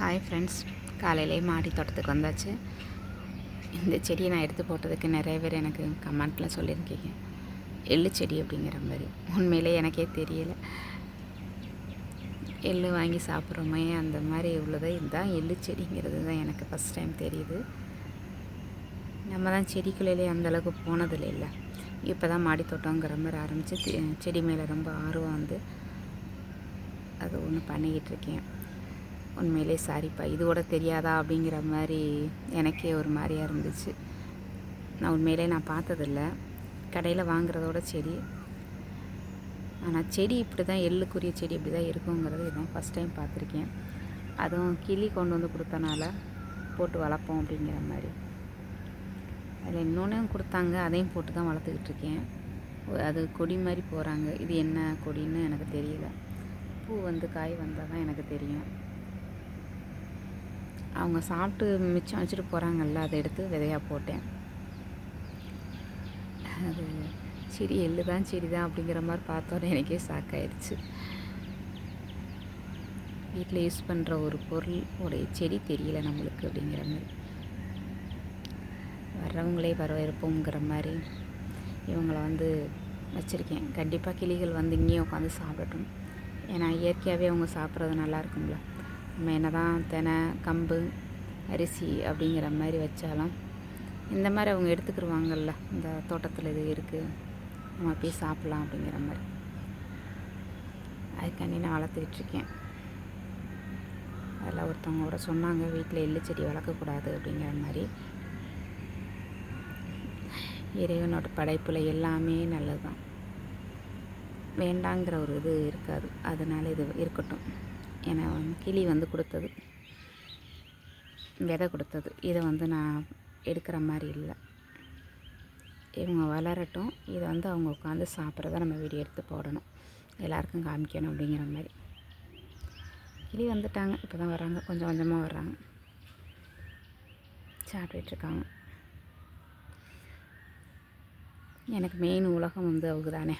Hi friends காலையிலே மாடி தோட்டத்துக்கு வந்தாச்சு. இந்த செடியை நான் எடுத்து போட்டதுக்கு நிறைய பேர் எனக்கு கமெண்ட்டில் சொல்லியிருக்கீங்க. எள்ளு செடி அப்படிங்கிற மாதிரி. உண்மையிலே எனக்கே தெரியல. எள்ளு வாங்கி சாப்பிட்றோமே அந்த மாதிரி இவ்வளோதான் இதுதான் எள்ளு செடிங்கிறது தான் எனக்கு ஃபஸ்ட் டைம் தெரியுது. நம்ம தான் செடிக்குள்ளே அந்தளவுக்கு போனதில்லை இல்லை. இப்போ தான் மாடி தோட்டங்கிற மாதிரி ஆரம்பித்து செடி மேலே ரொம்ப ஆர்வம் வந்து அது ஒன்று பண்ணிக்கிட்டு இருக்கேன். உண்மையிலே சாரிப்பா இது கூட தெரியாதா அப்படிங்கிற மாதிரி எனக்கே ஒரு மாதிரியாக இருந்துச்சு. நான் உண்மையிலே நான் பார்த்ததில்ல. கடையில் வாங்குறதோட செடி. ஆனால் செடி இப்படி தான் எள்ளுக்குரிய செடி இப்படி தான் இருக்குங்கிறது இதான் ஃபஸ்ட் டைம் பார்த்துருக்கேன். அதுவும் கிளி கொண்டு வந்து கொடுத்தனால போட்டு வளர்ப்போம் அப்படிங்கிற மாதிரி. அதில் இன்னொன்றையும் கொடுத்தாங்க அதையும் போட்டு தான் வளர்த்துக்கிட்டு இருக்கேன். அது கொடி மாதிரி போகிறாங்க இது என்ன கொடின்னு எனக்கு தெரியல. பூ வந்து காய் வந்தால் தான் எனக்கு தெரியும். அவங்க சாப்பிட்டு மிச்சம் வச்சுட்டு போகிறாங்கல்ல அதை எடுத்து விதையாக போட்டேன். அது செடி எள்ளு தான் செடி தான் அப்படிங்கிற மாதிரி பார்த்தோன்னே எனக்கே சாக்காயிடுச்சு வீட்டில் யூஸ் பண்ணுற ஒரு பொருள் உடைய செடி தெரியல நம்மளுக்கு அப்படிங்கிற மாதிரி. வர்றவங்களே வரவேற்போங்கிற மாதிரி இவங்கள வந்து வச்சுருக்கேன். கண்டிப்பாக கிளிகள் வந்து இங்கேயும் உட்காந்து சாப்பிடட்டும். ஏன்னா இயற்கையாகவே அவங்க சாப்பிட்றது நல்லா இருக்கும்ல. நம்ம என்ன தான் தினை கம்பு அரிசி அப்படிங்கிற மாதிரி வச்சாலும் இந்த மாதிரி அவங்க எடுத்துக்கிருவாங்கல்ல இந்த தோட்டத்தில் இது இருக்குது நம்ம போய் சாப்பிட்லாம் அப்படிங்கிற மாதிரி. அதுக்காண்டி நான் வளர்த்துக்கிட்டுருக்கேன் அதில் ஒருத்தவங்க கூட சொன்னாங்க வீட்டில் எள்ளு செடி வளர்க்கக்கூடாது அப்படிங்கிற மாதிரி. இறைவனோட படைப்பில் எல்லாமே நல்லது தான் வேண்டாங்கிற ஒரு இது இருக்காது. அதனால் இது இருக்கட்டும். ஏன்னா வந்து கிளி வந்து கொடுத்தது. விதை கொடுத்தது. இதை வந்து நான் எடுக்கிற மாதிரி இல்லை. இவங்க வளரட்டும். இதை வந்து அவங்க உட்காந்து சாப்பிட்றத நம்ம வீடியோ எடுத்து போடணும். எல்லாருக்கும் காமிக்கணும் அப்படிங்கிற மாதிரி. கிளி வந்துட்டாங்க. இப்போ தான் வராங்க கொஞ்சம் கொஞ்சமாக வர்றாங்க. சாப்பிட்டுட்ருக்காங்க. எனக்கு மெயின் உலகம் வந்து அவங்க தானே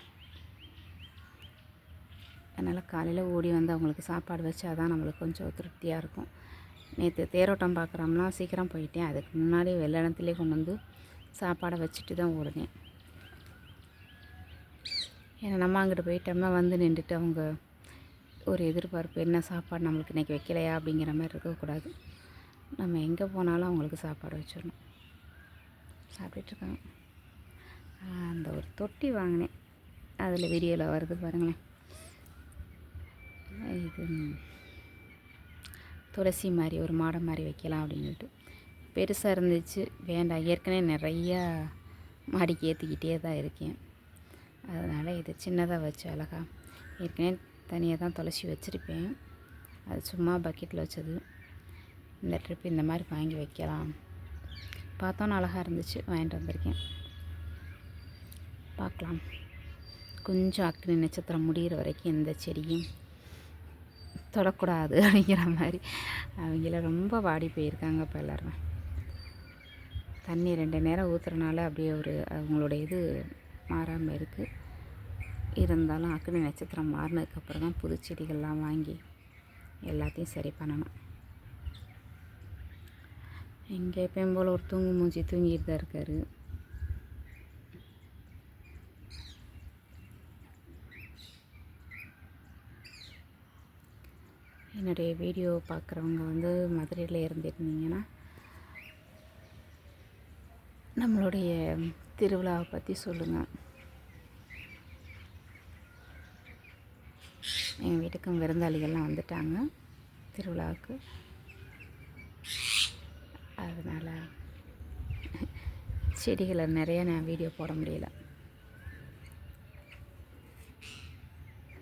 அதனால் காலையில் ஓடி வந்து அவங்களுக்கு சாப்பாடு வச்சு தான் நம்மளுக்கு கொஞ்சம் திருப்தியாக இருக்கும். நேற்று தேரோட்டம் பார்க்குறோம்னா சீக்கிரம் போயிட்டேன். அதுக்கு முன்னாடி வெள்ளனத்துலேயே கொண்டு வந்து சாப்பாடை வச்சுட்டு தான் ஓடுனேன். ஏன்னா நம்ம அங்கிட்டு போயிட்டோம்னா வந்து நின்றுட்டு அவங்க ஒரு எதிர்பார்ப்பு என்ன சாப்பாடு நம்மளுக்கு இன்றைக்கி வைக்கலையா அப்படிங்கிற மாதிரி இருக்கக்கூடாது. நம்ம எங்கே போனாலும் அவங்களுக்கு சாப்பாடு வச்சிடணும். சாப்பிட்டுட்ருக்காங்க அந்த ஒரு தொட்டி வாங்கினேன். அதில் வீடியோவில் வருது பாருங்களேன். இது துளசி மாதிரி ஒரு மாடம் மாதிரி வைக்கலாம் அப்படின்ட்டு பெருசாக இருந்துச்சு வேண்டாம். ஏற்கனவே நிறையா மாடிக்கு ஏற்றிக்கிட்டே தான் இருக்கேன். அதனால் இது சின்னதாக வச்சு அழகா. ஏற்கனவே தனியாக தான் துளசி வச்சுருப்பேன். அது சும்மா பக்கெட்டில் வச்சது. இந்த ட்ரிப் இந்த மாதிரி வாங்கி வைக்கலாம். பார்த்தோன்னு அழகாக இருந்துச்சு. வாங்கிட்டு வந்திருக்கேன். பார்க்கலாம். கொஞ்சம் அக்னி நட்சத்திரம் முடிகிற வரைக்கும் இந்த செடியும் தொடக்கூடாது அப்படிங்கிற மாதிரி. அவங்கள ரொம்ப வாடி போயிருக்காங்க இப்போ எல்லோரும். தண்ணி ரெண்டு நேரம் ஊற்றுறனால அப்படியே ஒரு அவங்களோட இது மாறாமல் இருக்குது இருந்தாலும் அக்னி நட்சத்திரம் மாறினதுக்கப்புறம் தான் புது செடிகள்லாம் வாங்கி எல்லாத்தையும் சரி பண்ணணும். இங்கே எப்பயும் போல் ஒரு தூங்கு மூஞ்சி தூங்கிட்டு தான் இருக்காரு. என்னுடைய வீடியோ பார்க்குறவங்க வந்து மதுரையில் இருந்திருந்தீங்கன்னா நம்மளுடைய திருவிழாவை பற்றி சொல்லுங்கள் எங்கள் வீட்டுக்கும் விருந்தாளிகள்லாம் வந்துட்டாங்க திருவிழாவுக்கு. அதனால் செடிகளை நிறையா நான் வீடியோ போட முடியல.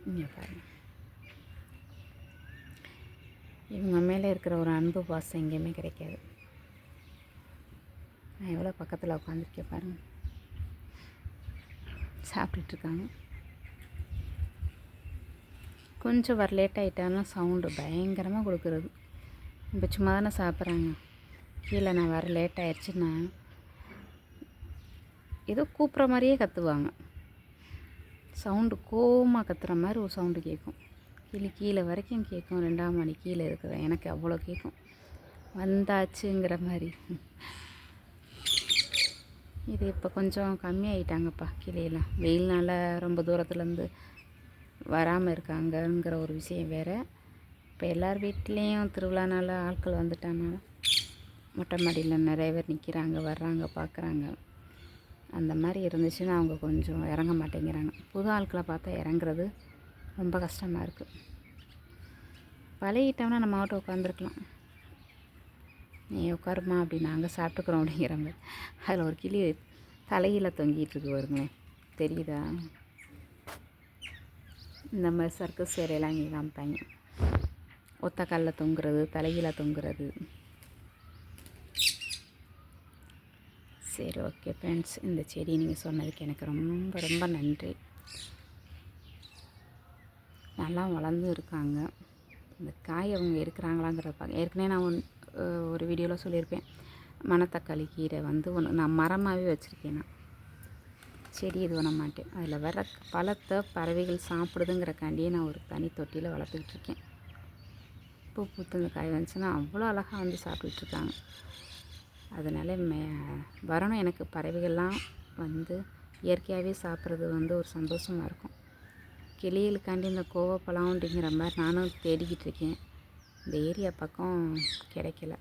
இங்கே பாருங்கள் இவங்க மேலே இருக்கிற ஒரு அன்பு பாசம் எங்கேயுமே கிடைக்காது. நான் எவ்வளோ பக்கத்தில் உட்காந்துருக்கேன் பாருங்க. சாப்பிட்டுட்ருக்காங்க. கொஞ்சம் வர லேட் ஆகிட்டாலும் சவுண்டு பயங்கரமாக கொடுக்குறது. இப்போ சும்மா தானே சாப்பிட்றாங்க. கீழே நான் வர லேட் ஆயிடுச்சுன்னா ஏதோ கூப்பிட்ற மாதிரியே கத்துவாங்க. சவுண்டு கோவமாக கத்துற மாதிரி ஒரு சவுண்டு கேட்கும். கிளி கீழே வரைக்கும் கேட்கும். ரெண்டாம் மணி கீழே இருக்குது. எனக்கு அவ்வளோ கேட்கும். வந்தாச்சுங்கிற மாதிரி. இது இப்போ கொஞ்சம் கம்மியாயிட்டாங்கப்பா கிளியெல்லாம். வெயில்னால் ரொம்ப தூரத்துலேருந்து வராமல் இருக்காங்கங்கிற ஒரு விஷயம் வேறு. இப்போ எல்லார் வீட்லேயும் திருவிழானால ஆட்கள் வந்துட்டாங்க மொட்டை மாடியில் நிறைய பேர் நிற்கிறாங்க வர்றாங்க பார்க்குறாங்க. அந்த மாதிரி இருந்துச்சுன்னா அவங்க கொஞ்சம் இறங்க மாட்டேங்கிறாங்க. புது ஆட்களை பார்த்தா இறங்குறது ரொம்ப கஷ்டமாக இருக்குது பழகிட்டோம்னா நம்ம ஆட்டோ உட்காந்துருக்கலாம் நீ உட்காருமா அப்படி நாங்கள் சாப்பிட்டுக்குறோம் அப்படிங்கிற மாதிரி அதில் ஒரு கிளி தலையில் தொங்கிட்டு இருக்கு வருங்களேன் தெரியுதா? இந்த மாதிரி சர்க்கஸ் சேரையெல்லாம் இங்கே காமிப்பாங்க. ஒத்த காலில் தொங்குறது தலையில் தொங்குறது. சரி ஓகே ஃப்ரெண்ட்ஸ் இந்த செடி நீங்கள் சொன்னதுக்கு எனக்கு ரொம்ப ரொம்ப நன்றி. நல்லா வளர்ந்தும் இருக்காங்க. இந்த காய் அவங்க இருக்கிறாங்களாங்கிறத பார்க்க ஏற்கனவே நான் ஒன் ஒரு வீடியோவில் சொல்லியிருப்பேன். மணத்தக்காளி கீரை வந்து ஒன்று நான் மரமாகவே வச்சுருக்கேன் நான். செடி இது பண்ண மாட்டேன். அதில் வர பழத்தை பறவைகள் சாப்பிடுதுங்கிறக்காண்டியே நான் ஒரு தனி தொட்டியில் வளர்த்துக்கிட்டு இருக்கேன். பூ பூத்து இந்த காய் வந்துச்சுன்னா அவ்வளோ அழகாக வந்து சாப்பிட்டுட்ருக்காங்க அதனால் மே வரணும் எனக்கு பறவைகள்லாம் வந்து இயற்கையாகவே சாப்பிட்றது வந்து ஒரு சந்தோஷமாக இருக்கும். கிளிகளுக்காண்டி இந்த கோவப்பழம் அப்படிங்கிற மாதிரி நானும் தேடிக்கிட்டு இருக்கேன். இந்த ஏரியா பக்கம் கிடைக்கல.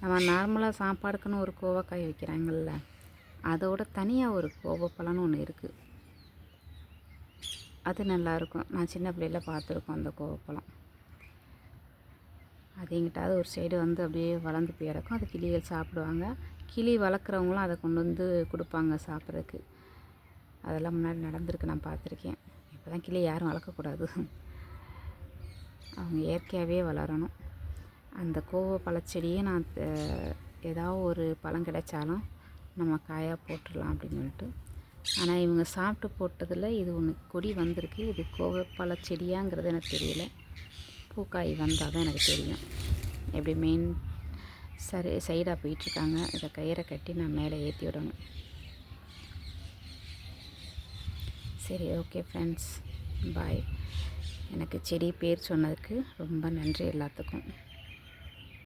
நம்ம நார்மலாக சாப்பாடுக்குன்னு ஒரு கோவக்காய் வைக்கிறாங்கல்ல அதோட தனியாக ஒரு கோவப்பழம்னு ஒன்று இருக்குது அது நல்லாயிருக்கும். நான் சின்ன பிள்ளையில பார்த்துருக்கோம் அந்த கோவப்பழம். அது எங்கிட்டாவது ஒரு சைடு வந்து அப்படியே வளர்ந்து போய் அது கிளிகள் சாப்பிடுவாங்க. கிளி வளர்க்குறவங்களும் அதை கொண்டு வந்து கொடுப்பாங்க சாப்பிட்றதுக்கு. அதெல்லாம் முன்னாடி நடந்திருக்கு நான் பார்த்துருக்கேன். இப்போ தான் கிளி யாரும் வளர்க்கக்கூடாது அவங்க இயற்கையாகவே வளரணும். அந்த கோவ பழச்செடியை நான் ஏதாவது ஒரு பழம் கிடைச்சாலும் நம்ம காயாக போட்டுடலாம் அப்படின்னு சொல்லிட்டு. ஆனால் இவங்க சாப்பிட்டு போட்டதில் இது ஒன்று கொடி வந்திருக்கு. இது கோவ பழச்செடியாங்கிறது எனக்கு தெரியல. பூக்காய் வந்தால் தான் எனக்கு தெரியும். எப்படி மெயின் சரி சைடாக போயிட்டுருக்காங்க இதை கயிறை கட்டி நான் மேலே ஏற்றி விடணும். சரி ஓகே ஃப்ரெண்ட்ஸ் பாய் எனக்கு செடி பேர் சொன்னதுக்கு ரொம்ப நன்றி எல்லாத்துக்கும்.